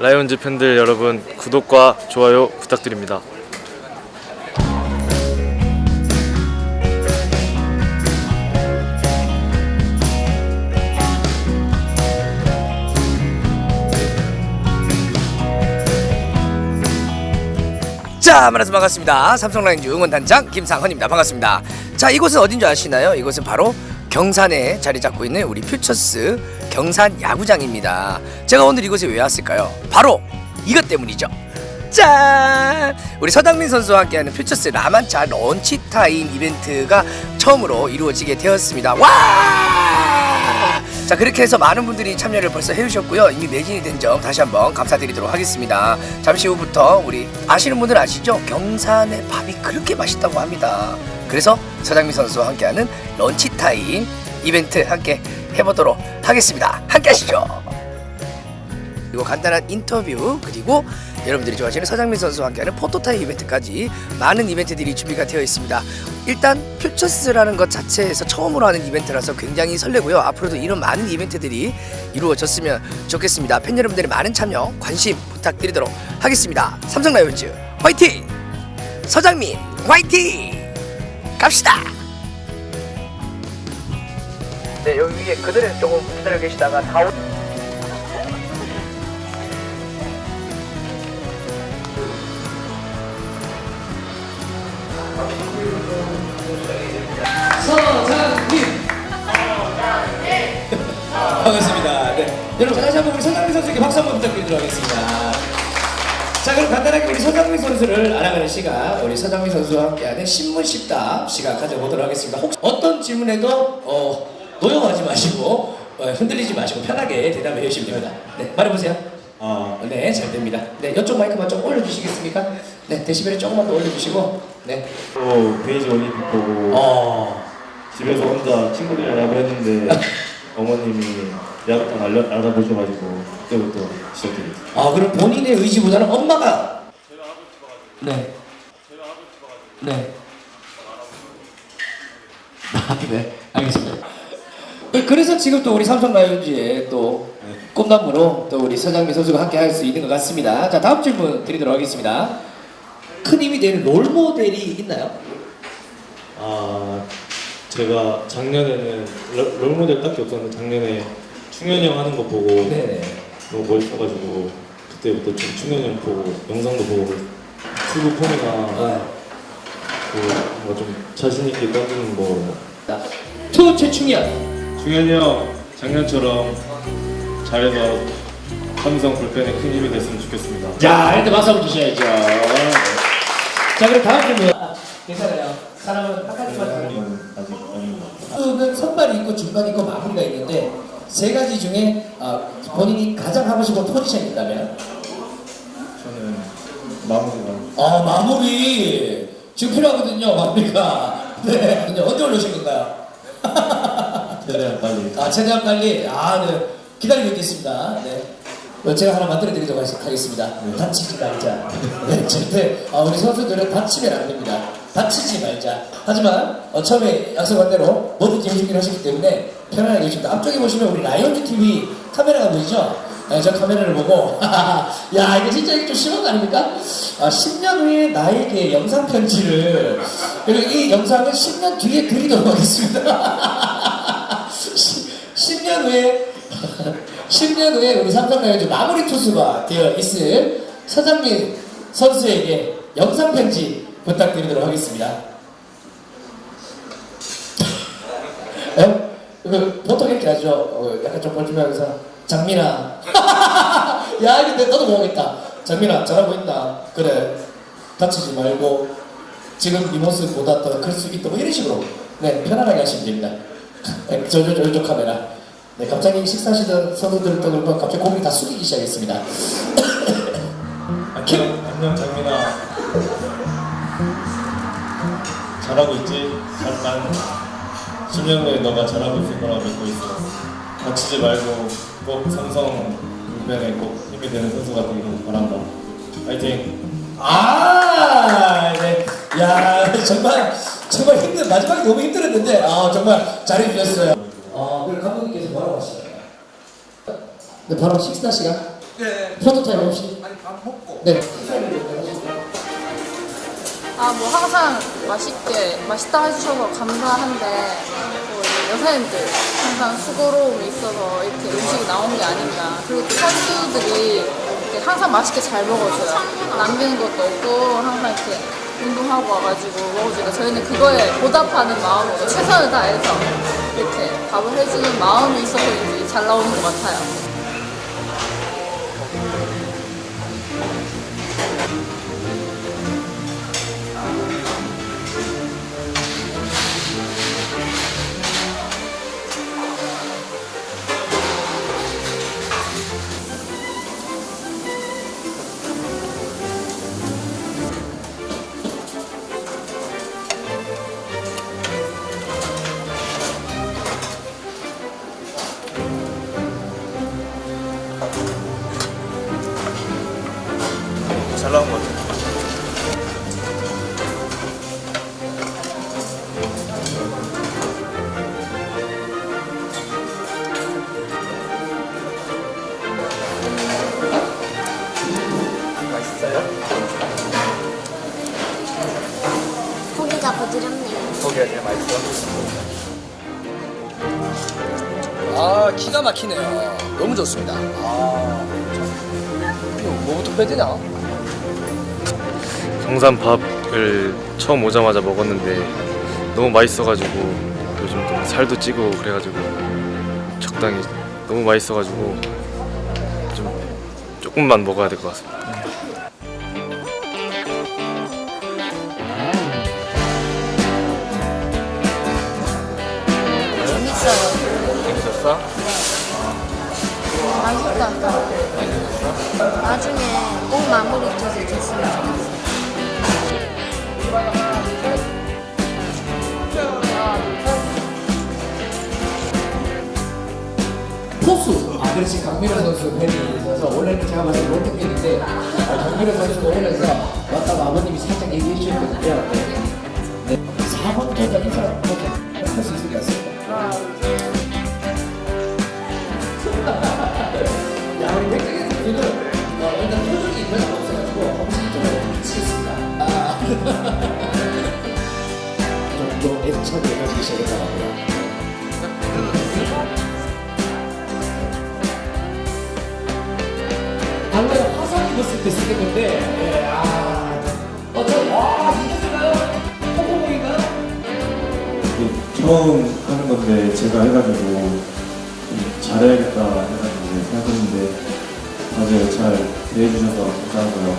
라이온즈 팬들 여러분 구독과 좋아요 부탁드립니다. 자, 만나서 반갑습니다. 삼성라인즈 응원단장 김상헌입니다. 반갑습니다. 자, 이곳은 어딘지 아시나요? 이곳은 바로 경산에 자리 잡고 있는 우리 퓨처스 경산 야구장입니다. 제가 오늘 이곳에 왜 왔을까요? 바로 이것 때문이죠. 짠! 우리 서당민 선수와 함께하는 퓨처스 라만차 런치 타임 이벤트가 처음으로 이루어지게 되었습니다. 와! 자 그렇게 해서 많은 분들이 참여를 벌써 해주셨고요 이미 매진이 된 점 다시 한번 감사드리도록 하겠습니다 잠시 후부터 우리 아시는 분들 아시죠 경산의 밥이 그렇게 맛있다고 합니다 그래서 서장민 선수와 함께하는 런치 타임 이벤트 함께 해보도록 하겠습니다 함께 하시죠 그리고 간단한 인터뷰 그리고 여러분들이 좋아하시는 서장민 선수와 함께하는 포토타임 이벤트까지 많은 이벤트들이 준비가 되어 있습니다. 일단 퓨처스라는 것 자체에서 처음으로 하는 이벤트라서 굉장히 설레고요. 앞으로도 이런 많은 이벤트들이 이루어졌으면 좋겠습니다. 팬 여러분들의 많은 참여, 관심 부탁드리도록 하겠습니다. 삼성 라이온즈 화이팅! 서장민 화이팅! 갑시다! 네 여기 위에 그들은 조금 기다려 계시다가 다 오... 서장님. 반갑습니다. 네. 여러분 다시 한번 우리 서장민 선수에게 박수 한번 부탁드리도록 하겠습니다. 자 그럼 간단하게 우리 서장민 선수를 알아가는 시간 우리 서장민 선수와 함께하는 신문 십답 시간 가져보도록 하겠습니다. 혹시 어떤 질문에도 어, 노여워하지 마시고 어, 흔들리지 마시고 편하게 대답해 주시면 됩니다. 네 말해보세요. 아, 네, 잘 됩니다. 네, 이쪽 마이크만 좀 올려주시겠습니까? 네, 데시벨을 조금만 더 올려주시고, 네. 또 베이지 올림픽 보고 어, 집에서 혼자 친구들이랑 야구 했는데 어머님이 야구장 알려, 알아보셔가지고 그때부터 시작했어요. 아 그럼 본인의 의지보다는 엄마가 네. 네. 아, 네, 알겠습니다. 그래서 지금 또 우리 삼성 라이온즈의 또 꿈나무로 또 우리 서장민 선수가 함께 할 수 있는 것 같습니다. 자 다음 질문 드리도록 하겠습니다. 큰 힘이 되는 롤 모델이 있나요? 아, 제가 작년에는 롤- 롤모델 딱히 없었는데 작년에 충현이 형 하는 거 보고 네네. 너무 멋있어가지고 그때부터 좀 충현이 형 보고 영상도 보고 투구 폼이나 그 뭔가 좀 자신 있게 던지는 거 자, 투 최충현. 충현이 형 작년처럼 잘해서 삼성 불펜에 큰 힘이 됐으면 좋겠습니다. 자, 일단 박수 한번 주셔야죠. 네. 자, 그럼 다음 질문. 아, 괜찮아요. 사람은 한 가지만 더. 아직은 아직 아닙니다. 선수는 선발이 있고 중간이 있고 마무리가 있는데 세 가지 중에 아, 본인이 가장 하고 싶은 포지션이 있다면 저는 마무리가 아 마무리 지금 필요하거든요 마무리가 네 언제 올려주실 건가요? 최대한 빨리. 아 최대한 빨리. 아 네. 기다리고 있겠습니다. 네. 어, 제가 하나 만들어 드리도록 하- 하겠습니다. 다치지 말자. 네 절대. 아, 우리 선수들은 다치면 안 됩니다. 다치지 말자. 하지만 어, 처음에 약속한 대로 뭐든지 해주기로 하시기 때문에 편안하게 해줍니다. 앞쪽에 보시면 우리 라이온즈 TV 카메라가 보이죠? 네, 저 카메라를 보고 야 이거 진짜 좀 심한 거 아닙니까? 아, 10년 후에 나에게 영상 편지를 그리고 이 영상은 10년 뒤에 드리도록 하겠습니다 10년 후에 10년 후에 우리 삼성라이온즈 마무리 투수가 되어 있을 서장민 선수에게 영상 편지 부탁드리도록 하겠습니다. 에? 그 보통 이렇게 하죠. 어, 약간 좀 벌주면서 장민아, 야내 너도 모르겠다. 장민아 잘하고 있나? 그래 다치지 말고 지금 네 모습보다 더 클 수 있다. 뭐 이런 식으로 네 편안하게 하시면 됩니다. 네, 저저 저쪽 카메라. 네 갑자기 식사하시던 선수들도 그렇고 갑자기 고개를 다 숙이기 시작했습니다. 안녕 안녕 장민아 잘하고 있지? 잘난 10년 후에 너가 잘하고 있을 거라고 믿고 있어 다치지 말고 꼭 삼성 불펜에 꼭 힘이 되는 선수가 되기를 바란다 파이팅 아, 네. 야, 정말 정말 힘든 마지막에 너무 힘들었는데 아 정말 잘해주셨어요. 아, 하시나요? 네, 바로 식사 시간. 포토타임 없이. 네. 아, 뭐 항상 맛있게, 맛있다 해주셔서 감사한데, 뭐 이제 여사님들 항상 수고로움이 있어서 이렇게 음식이 나온 게 아닌가. 그리고 또 선수들이 이렇게 항상 맛있게 잘 먹어줘요. 남기는 것도 없고, 항상 이렇게 운동하고 와가지고 먹어주니까 저희는 그거에 보답하는 마음으로 최선을 다해서 이렇게 밥을 해주는 마음이 있어서인지 잘 나오는 것 같아요. 잘 나온 것 같아요. 고기가 부드럽네요. 거기가 제일 맛있어. 아 기가 막히네요. 너무 좋습니다. 아 참. 이거 뭐부터 빼야 되냐? 경산 밥을 처음 오자마자 먹었는데 너무 맛있어가지고 요즘 또 살도 찌고 그래가지고 적당히 너무 맛있어가지고 좀 조금만 먹어야 될 것 같습니다. 재밌어요. 재밌었어? 맛있다. 나중에 꼭 마무리 돼서 됐으면 좋겠어요. 포수. 아, 그렇지. 강민호 선수 팬이 있어서 원래는 제가 봤을 때 롯데팬인데 아, 강민호 선수가 오면서 왔다가 아버님이 살짝 얘기해 주셨거든요. 네. 네. 4번 타자 인사 애착을 가지기 시작했다 합니다. 방금 화상 입었을 때 쓰는 건데, 예, 아, 어, 저, 와, 이겼을까요? 콩콩콩인가요? 처음 하는 건데 제가 해가지고 좀 잘해야겠다 해가지고 생각했는데 다들 잘 대해주셔서 감사하고요.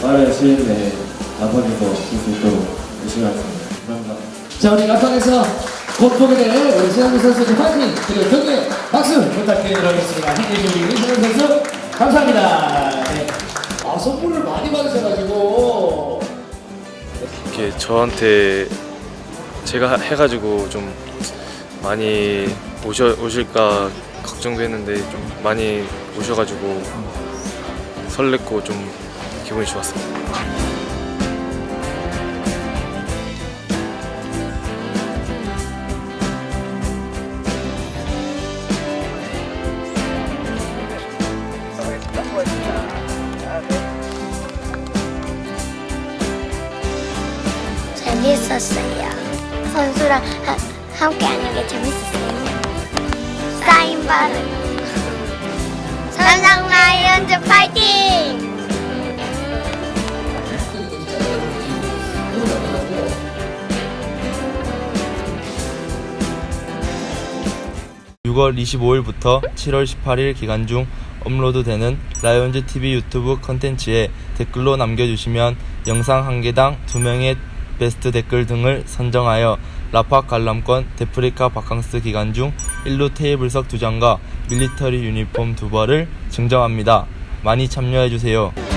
빠른 시일 내에 나선에서 볼수 있도록 열심히 하겠습니다. 감사합니다. 자, 우리 라판에서 곧 보게 될 우리 세상민 선수의 파이팅, 그리고 경기 박수 해주신 우리 세상민 선수, 감사합니다. 네. 아, 선물을 많이 받으셔가지고, 이렇게 저한테 제가 해가지고 좀 많이 오셔 오실까 걱정도 했는데 좀 많이 오셔가지고 설렜고 좀 기분이 좋았습니다. 재밌었어요. 선수랑 하, 함께 하는 게 재밌었어요. 사인 받은 삼성 라이온즈 파이팅! 6월 25일부터 7월 18일 기간 중 업로드되는 라이온즈 TV 유튜브 컨텐츠에 댓글로 남겨주시면 영상 한 개당 2명의 베스트 댓글 등을 선정하여 라팍 관람권 데프리카 바캉스 기간 중 1루 테이블석 2장과 밀리터리 유니폼 2벌을 증정합니다. 많이 참여해주세요.